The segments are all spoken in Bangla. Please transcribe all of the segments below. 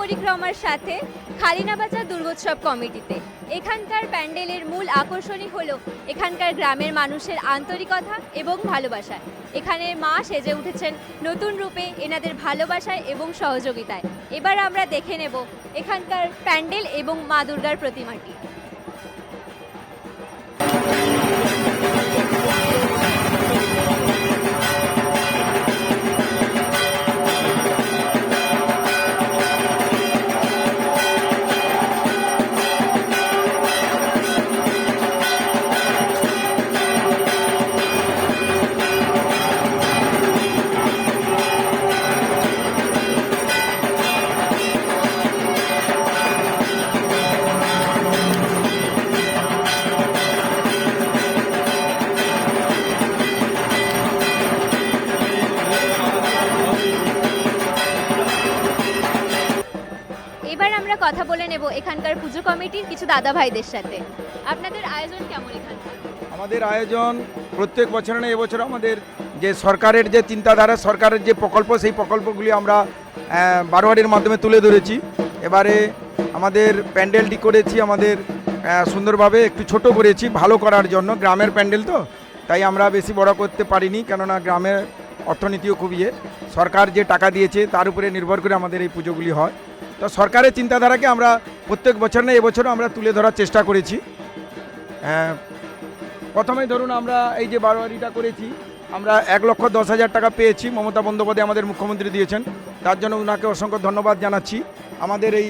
পরিক্রমার সাথে খালিনা খালিনাবাজার দুর্গোৎসব কমিটিতে। এখানকার প্যান্ডেলের মূল আকর্ষণই হল এখানকার গ্রামের মানুষের আন্তরিকতা এবং ভালোবাসা। এখানে মা সেজে উঠেছেন নতুন রূপে এনাদের ভালোবাসায় এবং সহযোগিতায়। এবার আমরা দেখে নেব এখানকার প্যান্ডেল এবং মা দুর্গার প্রতিমাটি। আমরা কথা বলে নেব এখানকার পুজো কমিটির কিছু দাদা ভাইদের সাথে। আপনাদের আয়োজন কেমন এখানকার? আমাদের আয়োজন প্রত্যেক বছর না, এবছর আমাদের যে সরকারের যে চিন্তাধারা, সরকারের যে প্রকল্প, সেই প্রকল্পগুলি আমরা বারোয়ারির মাধ্যমে তুলে ধরেছি। এবারে আমাদের প্যান্ডেলটি করেছি, আমাদের সুন্দরভাবে একটু ছোট করেছি, ভালো করার জন্য। গ্রামের প্যান্ডেল তো, তাই আমরা বেশি বড় করতে পারিনি, কেননা গ্রামের অর্থনীতিও খুব ইয়ে। সরকার যে টাকা দিয়েছে, তার উপরে নির্ভর করে আমাদের এই পুজোগুলি হয়। তো সরকারের চিন্তাধারাকে আমরা প্রত্যেক বছর না এবছরও আমরা তুলে ধরার চেষ্টা করেছি। আহ, প্রথমে ধরুন আমরা এই যে বারোয়ারিটা করেছি আমরা এক লক্ষ দশ হাজার টাকা পেয়েছি মমতা বন্দ্যোপাধ্যায় আমাদের মুখ্যমন্ত্রী দিয়েছেন। তার জন্য ওনাকে অসংখ্য ধন্যবাদ জানাচ্ছি। আমাদের এই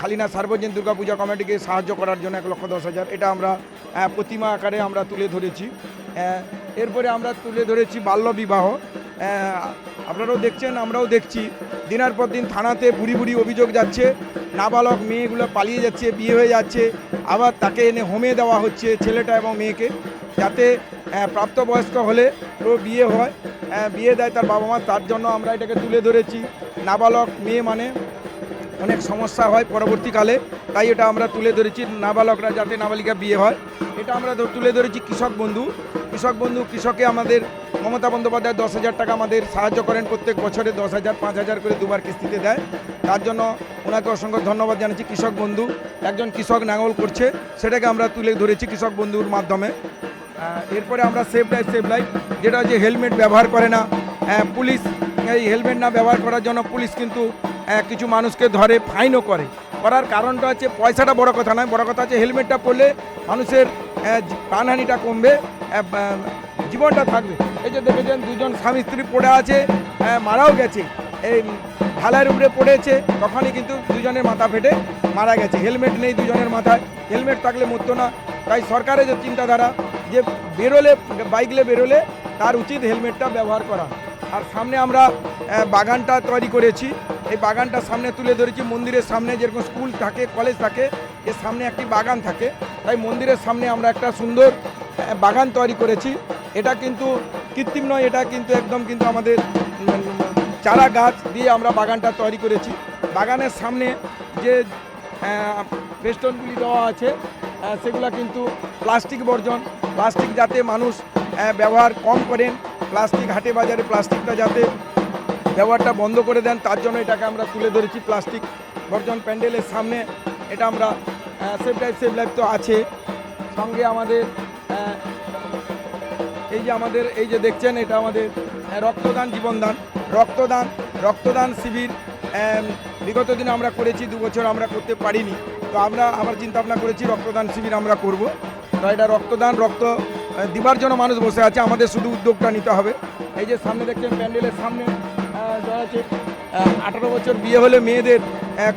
খালিনা সার্বজনীন দুর্গা পূজা কমিটিকে সাহায্য করার জন্য এক লক্ষ দশ হাজার এটা আমরা প্রতিমা আকারে আমরা তুলে ধরেছি। এরপরে আমরা তুলে ধরেছি বাল্য বিবাহ। আপনারাও দেখছেন, আমরাও দেখছি। দিনের পর দিন থানাতে বুড়ি বুড়ি অভিযোগ যাচ্ছে। নাবালক মেয়েগুলো পালিয়ে যাচ্ছে, বিয়ে হয়ে যাচ্ছে। আবার তাকে এনে হোমে দেওয়া হচ্ছে ছেলেটা এবং মেয়েকে। যাতে প্রাপ্তবয়স্ক হলে ও বিয়ে হয়। বিয়ে দেয় তার বাবা মা, তার জন্য আমরা এটাকে তুলে ধরেছি। নাবালক মেয়ে মানে অনেক সমস্যা হয় পরবর্তীকালে, তাই এটা আমরা তুলে ধরেছি। নাবালকরা যাতে নাবালিকা বিয়ে হয়, এটা আমরা তুলে ধরেছি কৃষক বন্ধু। কৃষক বন্ধু, কৃষকে আমাদের মমতা বন্দ্যোপাধ্যায় দশ হাজার টাকা আমাদের সাহায্য করেন প্রত্যেক বছরে, দশ হাজার, পাঁচ হাজার করে দুবার কিস্তিতে দেয়। তার জন্য ওনাকে অসংখ্য ধন্যবাদ জানাচ্ছি। কৃষক বন্ধু, একজন কৃষক নাঙল করছে, সেটাকে আমরা তুলে ধরেছি কৃষক বন্ধুর মাধ্যমে। এরপরে আমরা সেফ লাইফ সেফ লাইফ যেটা হচ্ছে হেলমেট ব্যবহার করে না। পুলিশ, এই হেলমেট না ব্যবহার করার জন্য পুলিশ কিন্তু কিছু মানুষকে ধরে, ফাইনও করে। করার কারণটা হচ্ছে, পয়সাটা বড় কথা নয়, বড় কথা হচ্ছে হেলমেটটা পরলে মানুষের প্রাণহানিটা কমবে। জীবনটা থাকবে। এই যে দেখেছেন, দুজন স্বামী স্ত্রী পড়ে আছে মারাও গেছে। এই ঢালাইয়ের উপরে পড়েছে, তখনই কিন্তু দুজনের মাথা ফেটে মারা গেছে। হেলমেট নেই দুজনের মাথায়। হেলমেট থাকলে মরতো না। তাই সরকারের যে চিন্তাধারা, যে বেরোলে, বাইকলে বেরোলে, তার উচিত হেলমেটটা ব্যবহার করা। আর সামনে আমরা বাগানটা তৈরি করেছি। এই বাগানটা সামনে তুলে ধরেছি। মন্দিরের সামনে যেরকম স্কুল থাকে, কলেজ থাকে, এর সামনে একটি বাগান থাকে। তাই মন্দিরের সামনে আমরা একটা সুন্দর বাগান তৈরি করেছি। এটা কিন্তু কৃত্রিম নয়, এটা কিন্তু একদম কিন্তু আমাদের চারা গাছ দিয়ে আমরা বাগানটা তৈরি করেছি। বাগানের সামনে যে পেস্টনগুলি দেওয়া আছে সেগুলো কিন্তু প্লাস্টিক বর্জন। প্লাস্টিক যাতে মানুষ ব্যবহার কম করেন, প্লাস্টিক হাটে বাজারে প্লাস্টিকটা যাতে ব্যবহারটা বন্ধ করে দেন, তার জন্য এটাকে আমরা তুলে ধরেছি প্লাস্টিক বর্জন প্যান্ডেলের সামনে। এটা আমরা সেফ লাইফ সেফ লাইফ তো আছে। সঙ্গে আমাদের এই যে আমাদের, এই যে দেখছেন, এটা আমাদের রক্তদান, জীবনদান। রক্তদান রক্তদান শিবির বিগত দিনে আমরা করেছি, দু বছর আমরা করতে পারিনি। তো আমরা, আমার ভাবনা করেছি, রক্তদান শিবির আমরা করব। তো এটা রক্তদান, রক্ত দিবার জন্য মানুষ বসে আছে, আমাদের শুধু উদ্যোগটা নিতে হবে। এই যে সামনে দেখছেন, প্যান্ডেলের সামনে আছে আঠারো বছর বিয়ে হলে মেয়েদের এক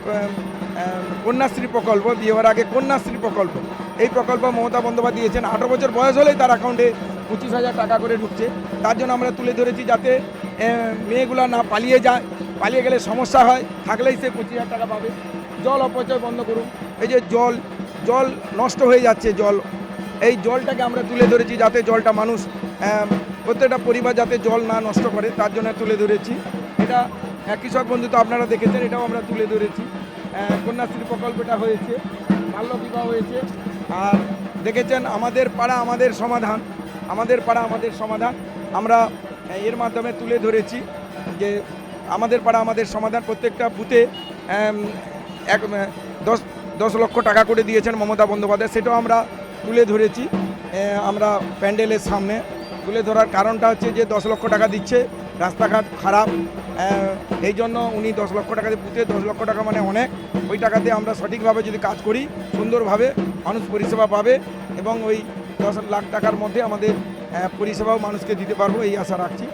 কন্যাশ্রী প্রকল্প, বিয়ে হওয়ার আগে কন্যাশ্রী প্রকল্প। এই প্রকল্প মমতা বন্দ্যোপাধ্যায় দিয়েছেন। আঠারো বছর বয়স হলেই তার অ্যাকাউন্টে পঁচিশ হাজার টাকা করে ঢুকছে। তার জন্য আমরা তুলে ধরেছি যাতে মেয়েগুলো না পালিয়ে যায়। পালিয়ে গেলে সমস্যা হয়। থাকলেই সে পঁচিশ হাজার টাকা পাবে। জল অপচয় বন্ধ করুন। এই যে জল জল নষ্ট হয়ে যাচ্ছে জল। এই জলটাকে আমরা তুলে ধরেছি যাতে জলটা মানুষ প্রত্যেকটা পরিবার যাতে জল না নষ্ট করে তার জন্য তুলে ধরেছি। এটা আহ, কৃষক বন্ধু তো আপনারা দেখেছেন এটাও আমরা তুলে ধরেছি। কন্যাশ্রী প্রকল্পটা হয়েছে। বাল্য বিবাহ হয়েছে। আর দেখেছেন আমাদের পাড়া আমাদের সমাধান, আমাদের পাড়া আমাদের সমাধান। আমরা এর মাধ্যমে তুলে ধরেছি যে আমাদের পাড়া আমাদের সমাধান। প্রত্যেকটা বুথে এক দশ দশ লক্ষ টাকা করে দিয়েছেন মমতা বন্দ্যোপাধ্যায়। সেটাও আমরা তুলে ধরেছি। আমরা প্যান্ডেলের সামনে তুলে ধরার কারণটা হচ্ছে যে দশ লক্ষ টাকা দিচ্ছে। রাস্তাঘাট খারাপ এই জন্য উনি দশ লক্ষ টাকা দিয়ে পুঁতে, দশ লক্ষ টাকা মানে অনেক। ওই টাকাতে আমরা সঠিকভাবে যদি কাজ করি, সুন্দরভাবে মানুষ পরিষেবা পাবে এবং ওই দশ লাখ টাকার মধ্যে আমাদের পরিষেবাও মানুষকে দিতে পারব, এই আশা রাখছি।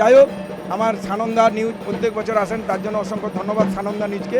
যাই হোক, আমার সানন্দা নিউজ প্রত্যেক বছর আসেন, তার জন্য অসংখ্য ধন্যবাদ সানন্দা নিউজকে।